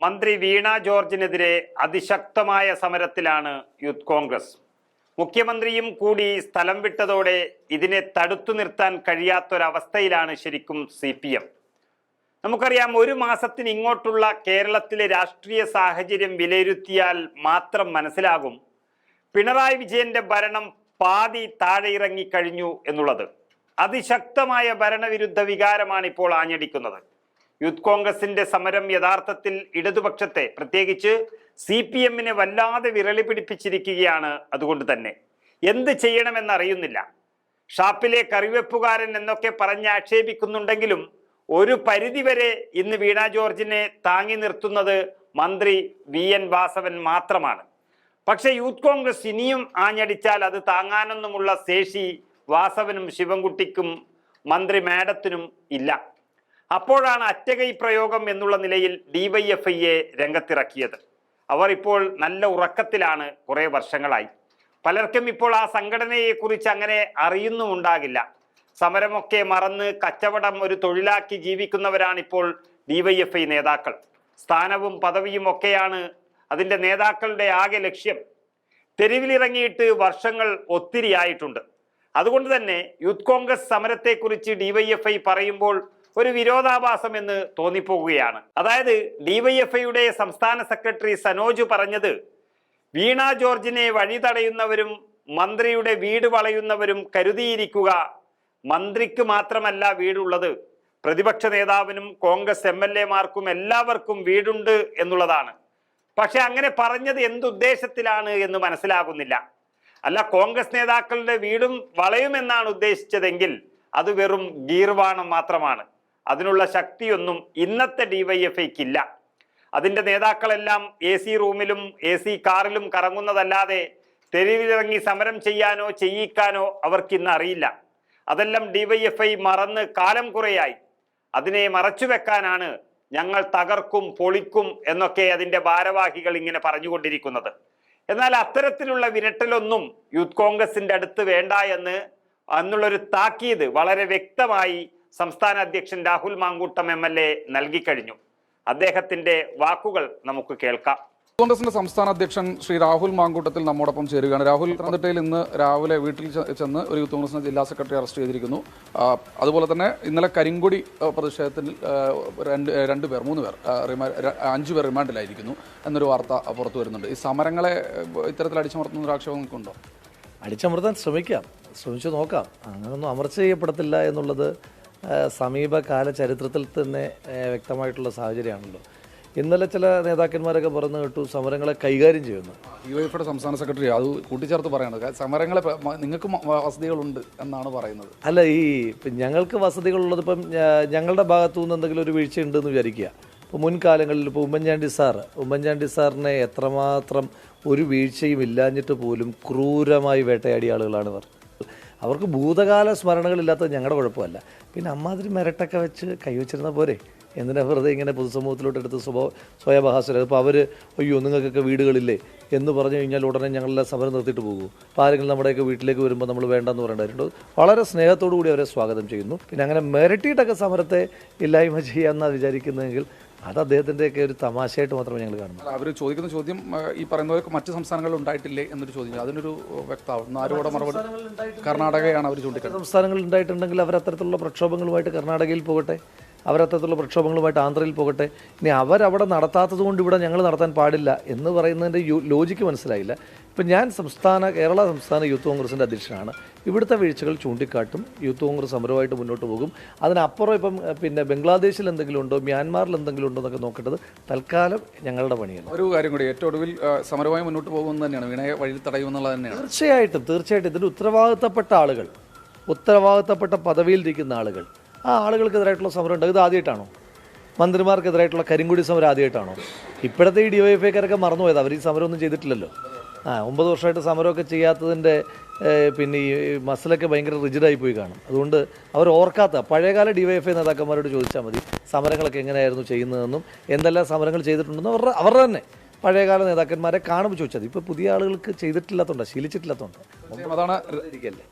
മന്ത്രി വീണ ജോർജിനെതിരെ അതിശക്തമായ സമരത്തിലാണ് യൂത്ത് കോൺഗ്രസ്. മുഖ്യമന്ത്രിയും കൂടി സ്ഥലം വിട്ടതോടെ ഇതിനെ തടുത്തു നിർത്താൻ കഴിയാത്തൊരവസ്ഥയിലാണ് ശരിക്കും സി പി എം നമുക്കറിയാം ഒരു മാസത്തിന് ഇങ്ങോട്ടുള്ള കേരളത്തിലെ രാഷ്ട്രീയ സാഹചര്യം വിലയിരുത്തിയാൽ മാത്രം മനസ്സിലാകും പിണറായി വിജയന്റെ ഭരണം പാതി താഴെ ഇറങ്ങിക്കഴിഞ്ഞു എന്നുള്ളത്. അതിശക്തമായ ഭരണവിരുദ്ധ വികാരമാണ് ഇപ്പോൾ ആഞ്ഞടിക്കുന്നത്. യൂത്ത് കോൺഗ്രസിന്റെ സമരം യഥാർത്ഥത്തിൽ ഇടതുപക്ഷത്തെ പ്രത്യേകിച്ച് സി പി എമ്മിനെ വല്ലാതെ വിരളി പിടിപ്പിച്ചിരിക്കുകയാണ് അതുകൊണ്ട് തന്നെ. എന്ത് ചെയ്യണമെന്നറിയുന്നില്ല. ഷാപ്പിലെ കറിവെപ്പുകാരൻ എന്നൊക്കെ പറഞ്ഞ് ആക്ഷേപിക്കുന്നുണ്ടെങ്കിലും ഒരു പരിധിവരെ ഇന്ന് വീണ ജോർജിനെ താങ്ങി നിർത്തുന്നത് മന്ത്രി വി എൻ വാസവൻ മാത്രമാണ്. പക്ഷേ യൂത്ത് കോൺഗ്രസ് ഇനിയും ആഞ്ഞടിച്ചാൽ അത് താങ്ങാനൊന്നുമുള്ള ശേഷി വാസവനും ശിവൻകുട്ടിക്കും മന്ത്രി മാഡത്തിനും ഇല്ല. അപ്പോഴാണ് അറ്റകൈ പ്രയോഗം എന്നുള്ള നിലയിൽ ഡിവൈഎഫ്ഐയെ രംഗത്തിറക്കിയത്. അവർ ഇപ്പോൾ നല്ല ഉറക്കത്തിലാണ് കുറേ വർഷങ്ങളായി. പലർക്കും ഇപ്പോൾ ആ സംഘടനയെക്കുറിച്ച് അങ്ങനെ അറിയുന്നുമുണ്ടാകില്ല സമരമൊക്കെ മറന്ന് കച്ചവടം ഒരു തൊഴിലാക്കി ജീവിക്കുന്നവരാണ് ഇപ്പോൾ ഡിവൈഎഫ്ഐ നേതാക്കൾ. സ്ഥാനവും പദവിയും ഒക്കെയാണ് അതിന്റെ നേതാക്കളുടെ ആകെ ലക്ഷ്യം. തെരുവിലിറങ്ങിയിട്ട് വർഷങ്ങൾ ഒത്തിരി ആയിട്ടുണ്ട് അതുകൊണ്ട് തന്നെ യൂത്ത് കോൺഗ്രസ് സമരത്തെക്കുറിച്ച് ഡിവൈഎഫ്ഐ പറയുമ്പോൾ ഒരു വിരോധാഭാസം എന്ന് തോന്നിപ്പോകുകയാണ്. അതായത് ഡിവൈഎഫ്ഐയുടെ സംസ്ഥാന സെക്രട്ടറി സനോജ് പറഞ്ഞത് വീണ ജോർജിനെ വഴി തടയുന്നവരും മന്ത്രിയുടെ വീട് വളയുന്നവരും കരുതിയിരിക്കുക മന്ത്രിക്ക് മാത്രമല്ല വീടുള്ളത്. പ്രതിപക്ഷ നേതാവിനും കോൺഗ്രസ് എം എൽ എമാർക്കും എല്ലാവർക്കും വീടുണ്ട് എന്നുള്ളതാണ്. പക്ഷെ അങ്ങനെ പറഞ്ഞത് എന്തുദ്ദേശത്തിലാണ് എന്ന് മനസ്സിലാകുന്നില്ല. അല്ല കോൺഗ്രസ് നേതാക്കളുടെ വീടും വളയുമെന്നാണ് ഉദ്ദേശിച്ചതെങ്കിൽ അത് വെറും ഗീർവാണം മാത്രമാണ്. അതിനുള്ള ശക്തിയൊന്നും ഇന്നത്തെ ഡിവൈഎഫ്ഐക്കില്ല. അതിന്റെ നേതാക്കളെല്ലാം എ സി റൂമിലും എ സി കാറിലും കറങ്ങുന്നതല്ലാതെ തെരുവിലിറങ്ങി സമരം ചെയ്യാനോ ചെയ്യിക്കാനോ അവർക്കിന്ന് അറിയില്ല. അതെല്ലാം ഡിവൈഎഫ്ഐ മറന്ന് കാലം കുറയായി. അതിനെ മറച്ചു വെക്കാനാണ് ഞങ്ങൾ തകർക്കും പൊളിക്കും എന്നൊക്കെ അതിന്റെ ഭാരവാഹികൾ ഇങ്ങനെ പറഞ്ഞുകൊണ്ടിരിക്കുന്നത്. എന്നാൽ അത്തരത്തിലുള്ള വിരട്ടലൊന്നും യൂത്ത് കോൺഗ്രസിന്റെ അടുത്ത് വേണ്ട എന്ന് അന്നുള്ളൊരു താക്കീത് വളരെ വ്യക്തമായി സംസ്ഥാന അധ്യക്ഷൻ Rahul Mankoottam M L A നൽകിക്കഴിഞ്ഞു അദ്ദേഹത്തിന്റെ വാക്കുകൾ നമുക്ക് കേൾക്കാം. കോൺഗ്രസിന്റെ സംസ്ഥാന അധ്യക്ഷൻ ശ്രീ രാഹുൽ മാങ്കൂട്ടത്തിൽ നമ്മോടൊപ്പം ചേരുകയാണ്. രാഹുൽ പത്തനംതിട്ടയിൽ ഇന്ന് രാവിലെ വീട്ടിൽ ചെന്ന് ഒരു യൂത്ത് കോൺഗ്രസിന്റെ ജില്ലാ സെക്രട്ടറി അറസ്റ്റ് ചെയ്തിരിക്കുന്നു. അതുപോലെ തന്നെ ഇന്നലെ കരിങ്കൊടി പ്രതിഷേധത്തിൽ രണ്ട് രണ്ട് പേർ മൂന്ന് പേർ റിമാൻഡ് റിമാ- അഞ്ച് പേർ റിമാൻഡിലായിരിക്കുന്നു എന്നൊരു വാർത്ത പുറത്തു വരുന്നുണ്ട്. ഈ സമരങ്ങളെ ഇത്തരത്തിൽ അടിച്ചമർത്തുന്ന ഒരു ആക്ഷേപം നിൽക്കുന്നുണ്ടോ അടിച്ചമർത്താൻ ശ്രമിക്കാം. ശ്രമിച്ചു നോക്കാം. അങ്ങനൊന്നും അമർച്ച ചെയ്യപ്പെടത്തില്ല എന്നുള്ളത് സമീപകാല ചരിത്രത്തിൽ തന്നെ വ്യക്തമായിട്ടുള്ള സാഹചര്യമാണല്ലോ. ഇന്നലെ ചില നേതാക്കന്മാരൊക്കെ പറഞ്ഞു കേട്ടു സമരങ്ങളെ കൈകാര്യം ചെയ്യുന്നു. ഡിവൈഎഫ്ഐയുടെ സംസ്ഥാന സെക്രട്ടറി അത് കൂട്ടിച്ചേർത്ത് പറയണത്. സമരങ്ങളെ നിങ്ങൾക്ക് വസതികളുണ്ട് എന്നാണ് പറയുന്നത്. അല്ല ഈ ഇപ്പം ഞങ്ങൾക്ക് വസതികളുള്ളത് ഇപ്പം ഞങ്ങളുടെ ഭാഗത്തു നിന്ന് എന്തെങ്കിലും ഒരു വീഴ്ച ഉണ്ടെന്ന് വിചാരിക്കുക. ഇപ്പോൾ മുൻകാലങ്ങളിൽ ഇപ്പോൾ ഉമ്മൻചാണ്ടി സാർ ഉമ്മൻചാണ്ടി സാറിനെ എത്രമാത്രം ഒരു വീഴ്ചയും ഇല്ലാഞ്ഞിട്ട് പോലും ക്രൂരമായി വേട്ടയാടിയ ആളുകളാണ് ഇവർ. അവർക്ക് ഭൂതകാല സ്മരണകളില്ലാത്തത് ഞങ്ങളുടെ കുഴപ്പമല്ല. പിന്നെ അമ്മാതിരി മിരട്ടൊക്കെ വെച്ച് കൈവച്ചിരുന്ന പോരെ? എന്തിനാ വെറുതെ ഇങ്ങനെ പൊതുസമൂഹത്തിലോട്ട് എടുത്ത് സ്വഭാവ സ്വയഭാസരം അപ്പോൾ അവർ അയ്യോ നിങ്ങൾക്കൊക്കെ വീടുകളില്ലേ? എന്ന് പറഞ്ഞു കഴിഞ്ഞാൽ ഉടനെ ഞങ്ങളെല്ലാം സമരം നിർത്തിയിട്ട് പോകും. അപ്പോൾ ആരെങ്കിലും നമ്മുടെയൊക്കെ വീട്ടിലേക്ക് വരുമ്പോൾ നമ്മൾ വേണ്ടെന്ന് പറയേണ്ടതായിട്ടുണ്ട് വളരെ സ്നേഹത്തോടു കൂടി അവരെ സ്വാഗതം ചെയ്യുന്നു. പിന്നെ അങ്ങനെ മെരട്ടിയിട്ടൊക്കെ സമരത്തെ ഇല്ലായ്മ ചെയ്യാമെന്നാണ് വിചാരിക്കുന്നതെങ്കിൽ അത് അദ്ദേഹത്തിന്റെയൊക്കെ ഒരു തമാശയായിട്ട് മാത്രമേ ഞങ്ങൾ കാണുന്നു അവർ ചോദിക്കുന്ന ചോദ്യം ഈ പറയുന്നവർക്ക് മറ്റ് സംസ്ഥാനങ്ങളിൽ ഉണ്ടായിട്ടില്ലേ എന്നൊരു ചോദ്യം. അതിനൊരു വ്യക്തമാവും. ആരോടെ മറുപടി കർണാടകയാണ് അവർ ചൂണ്ടിക്കാട്ടുന്നത് സംസ്ഥാനങ്ങളിൽ ഉണ്ടായിട്ടുണ്ടെങ്കിൽ അവർ അത്തരത്തിലുള്ള പ്രക്ഷോഭങ്ങളുമായിട്ട് കർണാടകയിൽ പോകട്ടെ. അവരത്തരത്തിലുള്ള പ്രക്ഷോഭങ്ങളുമായിട്ട് ആന്ധ്രയിൽ പോകട്ടെ. ഇനി അവരവിടെ നടത്താത്തത് കൊണ്ട് ഇവിടെ ഞങ്ങൾ നടത്താൻ പാടില്ല എന്ന് പറയുന്നതിന്റെ ലോജിക്ക് മനസ്സിലായില്ല. ഇപ്പം ഞാൻ സംസ്ഥാന കേരള സംസ്ഥാന യൂത്ത് കോൺഗ്രസിന്റെ അധ്യക്ഷനാണ്. ഇവിടുത്തെ വീഴ്ചകൾ ചൂണ്ടിക്കാട്ടും യൂത്ത് കോൺഗ്രസ് സമരമായിട്ട് മുന്നോട്ട് പോകും. അതിനപ്പുറം ഇപ്പം പിന്നെ ബംഗ്ലാദേശിൽ എന്തെങ്കിലും ഉണ്ടോ മ്യാൻമാറിൽ എന്തെങ്കിലും ഉണ്ടോ എന്നൊക്കെ നോക്കേണ്ടത് തൽക്കാലം ഞങ്ങളുടെ പണിയാണ്. ഒരു കാര്യം കൂടി ഏറ്റവും ഒടുവിൽ സമരവുമായി സമരമായി മുന്നോട്ട് പോകുമെന്ന് തന്നെയാണ് വീണയെ വഴിയിൽ തടയുമെന്നുള്ളത് തന്നെയാണ്. തീർച്ചയായിട്ടും തീർച്ചയായിട്ടും. ഇതിന് ഉത്തരവാദിത്തപ്പെട്ട ആളുകൾ ഉത്തരവാദിത്തപ്പെട്ട പദവിയിലിരിക്കുന്ന ആളുകൾ ആ ആളുകൾക്കെതിരായിട്ടുള്ള സമരം ഉണ്ട്. ഇത് ആദ്യമായിട്ടാണോ? മന്ത്രിമാർക്കെതിരായിട്ടുള്ള കരിങ്കുടി സമരം ആദ്യമായിട്ടാണോ? ഇപ്പോഴത്തെ ഈ ഡി വൈ എഫ് ഐക്കാരൊക്കെ മറന്നുപോയത് അവർ ഈ സമരമൊന്നും ചെയ്തിട്ടില്ലല്ലോ. ആ ഒമ്പത് വർഷമായിട്ട് സമരമൊക്കെ ചെയ്യാത്തതിന്റെ പിന്നെ ഈ മസിലൊക്കെ ഭയങ്കര റിജിഡായി പോയി കാണും. അതുകൊണ്ട് അവർ ഓർക്കാത്ത പഴയകാല ഡി വൈ എഫ് ഐ നേതാക്കന്മാരോട് ചോദിച്ചാൽ മതി സമരങ്ങളൊക്കെ എങ്ങനെയായിരുന്നു ചെയ്യുന്നതെന്നും എന്തെല്ലാം സമരങ്ങൾ ചെയ്തിട്ടുണ്ടെന്നും അവരുടെ അവരുടെ തന്നെ പഴയകാല നേതാക്കന്മാരെ കാണുമ്പോൾ ചോദിച്ചത് ഇപ്പോൾ പുതിയ ആളുകൾക്ക് ചെയ്തിട്ടില്ലാത്തതുകൊണ്ട് ശീലിച്ചിട്ടില്ലാത്തതുകൊണ്ട് അതാണ് ഇരിക്കല്ലേ?